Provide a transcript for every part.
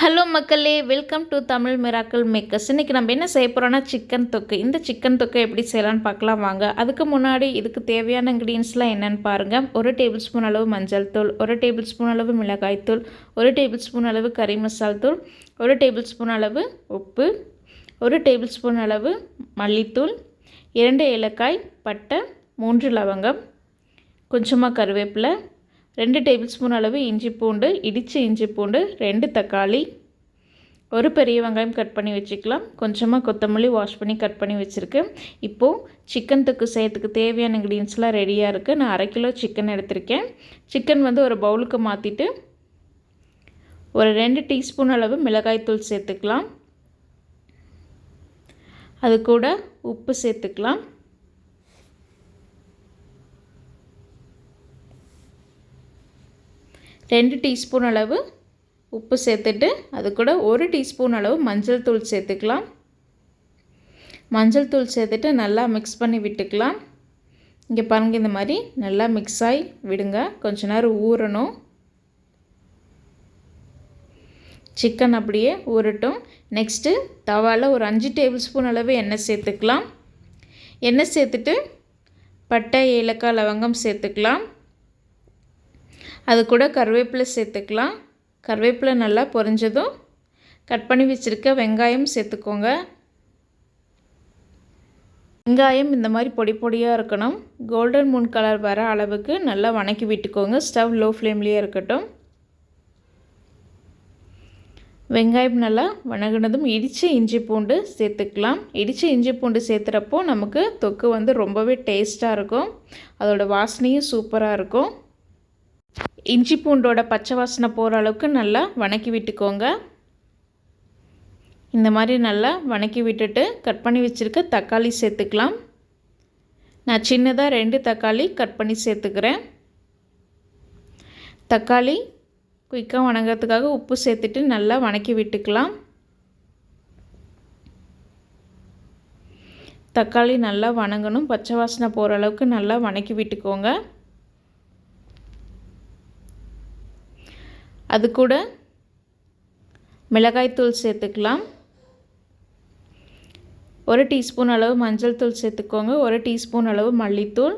Hello மக்களே. Welcome to Tamil miracle makers இன்றைக்கி நம்ம என்ன செய்ய போகிறோன்னா சிக்கன் தொக்கு. இந்த சிக்கன் தொக்கை எப்படி செய்யலான்னு பார்க்கலாம் வாங்க. அதுக்கு முன்னாடி இதுக்கு தேவையான இன்க்ரீடியன்ஸ்லாம் என்னென்னு பாருங்கள் ஒரு டேபிள் ஸ்பூன் அளவு மஞ்சள் தூள் ஒரு டேபிள் ஸ்பூன் அளவு மிளகாய் தூள் ஒரு டேபிள் ஸ்பூன் அளவு கறி மசால் தூள் ஒரு டேபிள் ஸ்பூன் அளவு உப்பு ஒரு டேபிள் ஸ்பூன் அளவு மல்லித்தூள் இரண்டு ஏலக்காய் பட்டை மூன்று லவங்கம் கொஞ்சமாக கருவேப்பிலை ரெண்டு டேபிள் ஸ்பூன் அளவு இஞ்சி பூண்டு இடித்த இஞ்சி பூண்டு ரெண்டு தக்காளி. ஒரு பெரிய வெங்காயம் கட் பண்ணி வச்சுக்கலாம். கொஞ்சமாக கொத்தமல்லி வாஷ் பண்ணி கட் பண்ணி வச்சுருக்கேன். இப்போது சிக்கன் தொக்கு செய்யறதுக்கு தேவையான இன்க்ரீடியன்ஸ்லாம் ரெடியாக இருக்குது நான் அரை கிலோ சிக்கன் எடுத்திருக்கேன். சிக்கன் வந்து ஒரு பவுலுக்கு மாற்றிட்டு ஒரு ரெண்டு டீஸ்பூன் அளவு மிளகாய்த்தூள் சேர்த்துக்கலாம். அது கூட உப்பு சேர்த்துக்கலாம். ரெண்டு டீஸ்பூன் அளவு உப்பு சேர்த்துட்டு அது கூட ஒரு டீஸ்பூன் அளவு மஞ்சள் தூள் சேர்த்துக்கலாம். மஞ்சள் தூள் சேர்த்துட்டு நல்லா மிக்ஸ் பண்ணி விட்டுக்கலாம். இங்கே பாருங்கள் இந்த மாதிரி நல்லா மிக்ஸ் ஆகி விடுங்க. கொஞ்ச நேரம் ஊறணும். சிக்கன் அப்படியே ஊறட்டும். நெக்ஸ்ட்டு தவாவில் ஒரு அஞ்சு டேபிள் ஸ்பூன் அளவு எண்ணெய் சேர்த்துக்கலாம். எண்ணெய் சேர்த்துட்டு பட்டை ஏலக்காய் லவங்கம் சேர்த்துக்கலாம். அது கூட கருவேப்பிலை சேர்த்துக்கலாம். கருவேப்பிலை நல்லா பொரிஞ்சதும் கட் பண்ணி வச்சுருக்க வெங்காயம் சேர்த்துக்கோங்க. வெங்காயம் இந்த மாதிரி பொடி பொடியாக இருக்கணும். கோல்டன் மூன் கலர் வர அளவுக்கு நல்லா வணக்கி விட்டுக்கோங்க. ஸ்டவ் லோ ஃப்ளேம்லேயே இருக்கட்டும். வெங்காயம் நல்லா வணங்கினதும் இடித்த இஞ்சி பூண்டு சேர்த்துக்கலாம். இடித்த இஞ்சி பூண்டு சேர்த்துறப்போ நமக்கு தொக்கு வந்து ரொம்பவே டேஸ்ட்டாக இருக்கும். அதோடய வாசனையும் சூப்பராக இருக்கும். இஞ்சி பூண்டோட பச்சை வாசனை போகிற அளவுக்கு நல்லா வணக்கி விட்டுக்கோங்க. இந்த மாதிரி நல்லா வணக்கி விட்டுட்டு கட் பண்ணி வச்சுருக்க தக்காளி சேர்த்துக்கலாம். நான் சின்னதாக ரெண்டு தக்காளி கட் பண்ணி சேர்த்துக்கிறேன். தக்காளி குயிக்காக வணங்கிறதுக்காக உப்பு சேர்த்துட்டு நல்லா வணக்கி விட்டுக்கலாம். தக்காளி நல்லா வணங்கணும். பச்சை வாசனை போகிற அளவுக்கு நல்லா வணக்கி விட்டுக்கோங்க. அது கூட மிளகாய்த்தூள் சேர்த்துக்கலாம். ஒரு டீஸ்பூன் அளவு மஞ்சள் தூள் சேர்த்துக்கோங்க. ஒரு டீஸ்பூன் அளவு மல்லித்தூள்.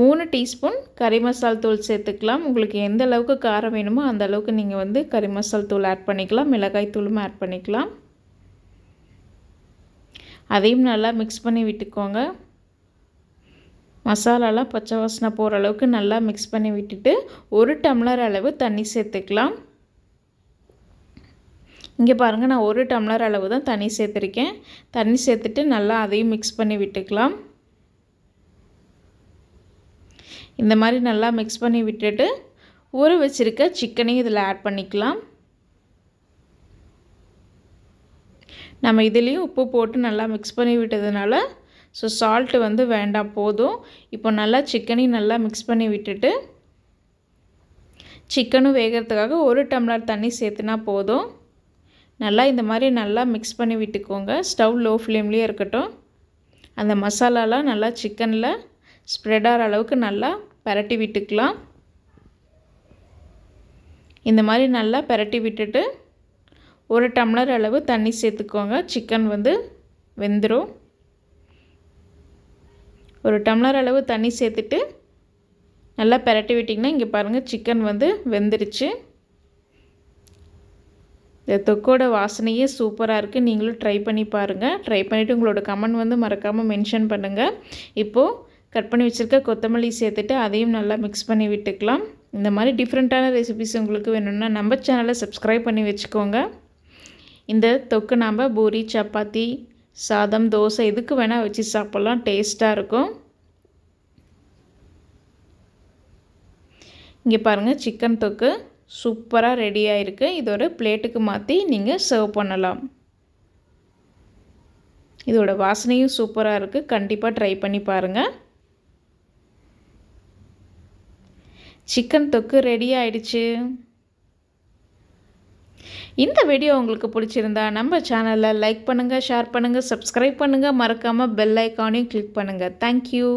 மூணு டீஸ்பூன் கறி மசால் தூள் சேர்த்துக்கலாம். உங்களுக்கு எந்த அளவுக்கு காரம் வேணுமோ அந்த அளவுக்கு நீங்கள் வந்து கறி மசால் தூள் ஆட் பண்ணிக்கலாம். மிளகாய் தூளும் ஆட் பண்ணிக்கலாம். அதையும் நல்லா மிக்ஸ் பண்ணி விட்டுக்கோங்க. மசாலாலாம் பச்சை வாசனை போகிற அளவுக்கு நல்லா மிக்ஸ் பண்ணி விட்டுட்டு ஒரு டம்ளர் அளவு தண்ணி சேர்த்துக்கலாம். இங்கே பாருங்கள் நான் ஒரு டம்ளர் அளவு தான் தண்ணி சேர்த்துருக்கேன். தண்ணி சேர்த்துட்டு நல்லா அதையும் மிக்ஸ் பண்ணி விட்டுக்கலாம். இந்த மாதிரி நல்லா மிக்ஸ் பண்ணி விட்டுட்டு ஊற வச்சுருக்க சிக்கனையும் இதில் ஆட் பண்ணிக்கலாம். நம்ம இதுலேயும் உப்பு போட்டு நல்லா மிக்ஸ் பண்ணி விட்டதுனால ஸோ சால்ட்டு வந்து வேண்டாம் போதும். இப்போ நல்லா சிக்கனையும் நல்லா மிக்ஸ் பண்ணி விட்டுட்டு சிக்கனும் வேகிறதுக்காக ஒரு டம்ளர் தண்ணி சேர்த்துனா போதும். நல்லா இந்த மாதிரி நல்லா மிக்ஸ் பண்ணி விட்டுக்கோங்க. ஸ்டவ் லோ ஃப்ளேம்லேயே இருக்கட்டும். அந்த மசாலாலாம் நல்லா சிக்கனில் ஸ்ப்ரெட் ஆகிற அளவுக்கு நல்லா பரட்டி விட்டுக்கலாம். இந்த மாதிரி நல்லா பரட்டி விட்டுட்டு ஒரு டம்ளர் அளவு தண்ணி சேர்த்துக்கோங்க. சிக்கன் வந்து வெந்துடும் ஒரு டம்ளர் அளவு தண்ணி சேர்த்துட்டு நல்லா பரட்டி விட்டிங்கன்னா இங்கே பாருங்கள் சிக்கன் வந்து வெந்துருச்சு. இந்த தொக்கோட வாசனையே சூப்பராக இருக்குது நீங்களும் ட்ரை பண்ணி பாருங்கள் ட்ரை பண்ணிவிட்டு உங்களோட கமெண்ட் வந்து மறக்காமல் மென்ஷன் பண்ணுங்கள் இப்போது கட் பண்ணி வச்சுருக்க கொத்தமல்லி சேர்த்துட்டு அதையும் நல்லா மிக்ஸ் பண்ணி விட்டுக்கலாம். இந்த மாதிரி டிஃப்ரெண்ட்டான ரெசிபிஸ் உங்களுக்கு வேணும்னா நம்ம சேனலை சப்ஸ்கிரைப் பண்ணி வச்சுக்கோங்க. இந்த தொக்கு நாம் பூரி சப்பாத்தி சாதம் தோசை எதுக்கு வேணால் வச்சு சாப்பிட்லாம். டேஸ்ட்டாக இருக்கும். இங்கே பாருங்கள் சிக்கன் தொக்கு சூப்பராக ரெடி ஆகிருக்கு இதோட பிளேட்டுக்கு மாற்றி நீங்கள் சர்வ் பண்ணலாம். இதோட வாசனையும் சூப்பராக இருக்குது கண்டிப்பாக ட்ரை பண்ணி பாருங்கள் சிக்கன் தொக்கு ரெடி ஆயிடுச்சு. இந்த வீடியோ உங்களுக்கு பிடிச்சிருந்தா நம்ம சேனலை லைக் பண்ணுங்கள் ஷேர் பண்ணுங்கள் சப்ஸ்கிரைப் பண்ணுங்கள் மறக்காமல் பெல் ஐக்கானையும் கிளிக் பண்ணுங்கள் தேங்க்யூ